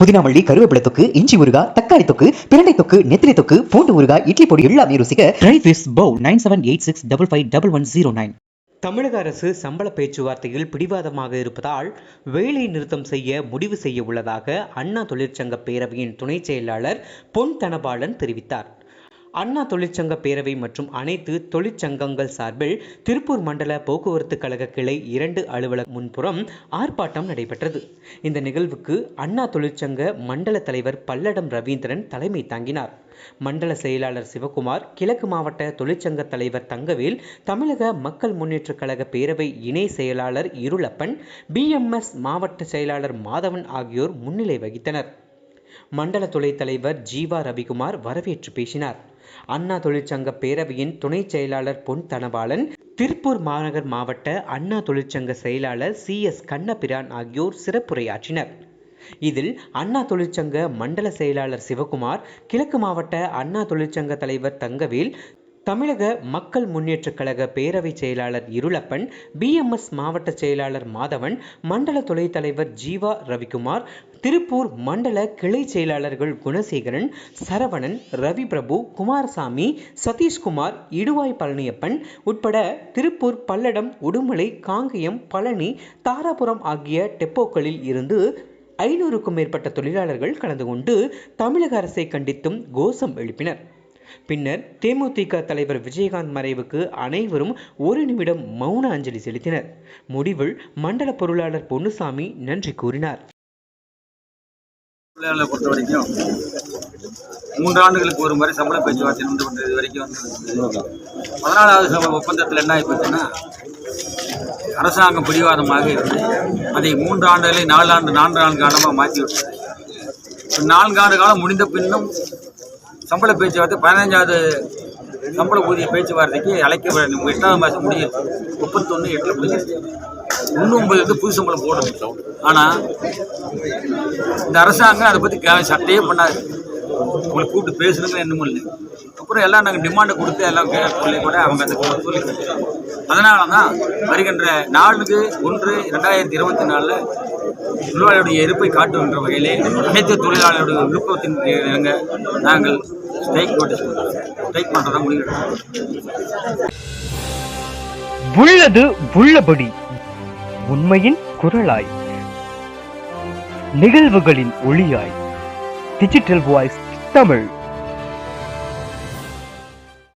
புதினாமல்லி கருவேப்பிலை தொக்கு இஞ்சி ஊறுகா தக்காளி தொக்கு பிரண்டை தொக்கு நெத்திலி தொக்கு பூண்டு ஊறுகா இட்லி பொடி எல்லாமே ருசிக்க try fish bowl nine seven eight six double five double one zero nine தமிழக அரசு சம்பள பேச்சுவார்த்தையில் பிடிவாதமாக இருப்பதால் வேலை நிறுத்தம் செய்ய முடிவு செய்ய உள்ளதாக அண்ணா தொழிற்சங்க பேரவையின் துணைச் செயலாளர் பொன் தனபாலன் தெரிவித்தார். அண்ணா தொழிற்சங்க பேரவை மற்றும் அனைத்து தொழிற்சங்கங்கள் சார்பில் திருப்பூர் மண்டல போக்குவரத்து கழக கிளை இரண்டு அலுவலக முன்புறம் ஆர்ப்பாட்டம் நடைபெற்றது. இந்த நிகழ்வுக்கு அண்ணா தொழிற்சங்க மண்டல தலைவர் பல்லடம் ரவீந்திரன் தலைமை தாங்கினார். மண்டல செயலாளர் சிவகுமார் கிழக்கு மாவட்ட தொழிற்சங்க தலைவர் தங்கவேல் தமிழக மக்கள் முன்னேற்றக் கழக பேரவை இணை செயலாளர் இருளப்பன் பிஎம்எஸ் மாவட்ட செயலாளர் மாதவன் ஆகியோர் முன்னிலை வகித்தனர். மண்டல துணைத் தலைவர் ஜீவா ரவிக்குமார் வரவேற்று பேசினார். அண்ணா தொழிற்சங்க பேரவையின் துணைச் செயலாளர் பொன் தனபாலன் திருப்பூர் மாநகர் மாவட்ட அண்ணா தொழிற்சங்க செயலாளர் சி எஸ் கண்ணபிரான் ஆகியோர் சிறப்புரையாற்றினர். இதில் அண்ணா தொழிற்சங்க மண்டல செயலாளர் சிவகுமார் கிழக்கு மாவட்ட அண்ணா தொழிற்சங்க தலைவர் தங்கவேல் தமிழக மக்கள் முன்னேற்றக் கழக பேரவை செயலாளர் இருளப்பன் பிஎம்எஸ் மாவட்ட செயலாளர் மாதவன் மண்டல துணைத் தலைவர் ஜீவா ரவிக்குமார் திருப்பூர் மண்டல கிளை செயலாளர்கள் குணசேகரன் சரவணன் ரவி பிரபு குமாரசாமி சதீஷ்குமார் இடுவாய் பழனியப்பன் உட்பட திருப்பூர் பல்லடம் உடுமலை காங்கயம் பழனி தாராபுரம் ஆகிய டெப்போக்களில் இருந்து ஐநூறுக்கும் மேற்பட்ட தொழிலாளர்கள் கலந்து கொண்டு தமிழக அரசை கண்டித்தும் கோஷம் எழுப்பினர். பின்னர் தேமுதிக தலைவர் விஜயகாந்த் மறைவுக்கு அனைவரும் ஒரு நிமிடம் மௌன அஞ்சலி செலுத்தினர். முடிவில் மண்டல பொருளாளர் பொன்னுசாமி நன்றி கூறினார். தொழிலாளர்களை பொறுத்த வரைக்கும் ஒரு முறை சம்பள பேச்சுவார்த்தை நடந்து கொண்டு இது வரைக்கும் வந்து பதினாலாவது ஒப்பந்தத்தில் என்ன ஆகிப்போச்சுன்னா அரசாங்கம் பிடிவாதமாக இருந்து அதை மூன்று ஆண்டுகளை நாலு ஆண்டு நான்கு ஆண்டு காலமாக மாற்றி விட்டது நான்காண்டு நான்கு ஆண்டு காலம் முடிந்த பின்னும் சம்பள பேச்சுவார்த்தை பதினஞ்சாவது சம்பள ஊதிய பேச்சுவார்த்தைக்கு அழைக்க எட்டாவது மாதம் முடிஞ்சிருச்சு முப்பத்தொன்று எட்டில் முடிஞ்சிருச்சு. இன்னும் ஒன்பது புது சம்பளம் போடணும். ஆனால் இந்த அரசாங்கம் அதை பற்றி சட்டையே பண்ணாது. உங்களை கூப்பிட்டு பேசணுங்க என்னமோ இல்லை. அப்புறம் எல்லாம் நாங்கள் டிமாண்டை கொடுத்து எல்லாம் சொல்லி கூட அவங்க அந்த சொல்லி அதனால தான் வருகின்ற நான்கு ஒன்று ரெண்டாயிரத்தி இருபத்தி நாலில் தொழிலாளருடைய இருப்பை காட்டுகின்ற வகையிலே அனைத்து தொழிலாளருடைய விருப்பத்தின் இணங்க நாங்கள் ஸ்ட்ரைக் நோட்டீஸ் ஸ்ட்ரைக் பண்ணுறதா முடிவு எடுத்தோம். உள்ளது உள்ளபடி உண்மையின் குரலாய் நிகழ்வுகளின் ஒளியாய் டிஜிட்டல் வாய்ஸ் தமிழ்.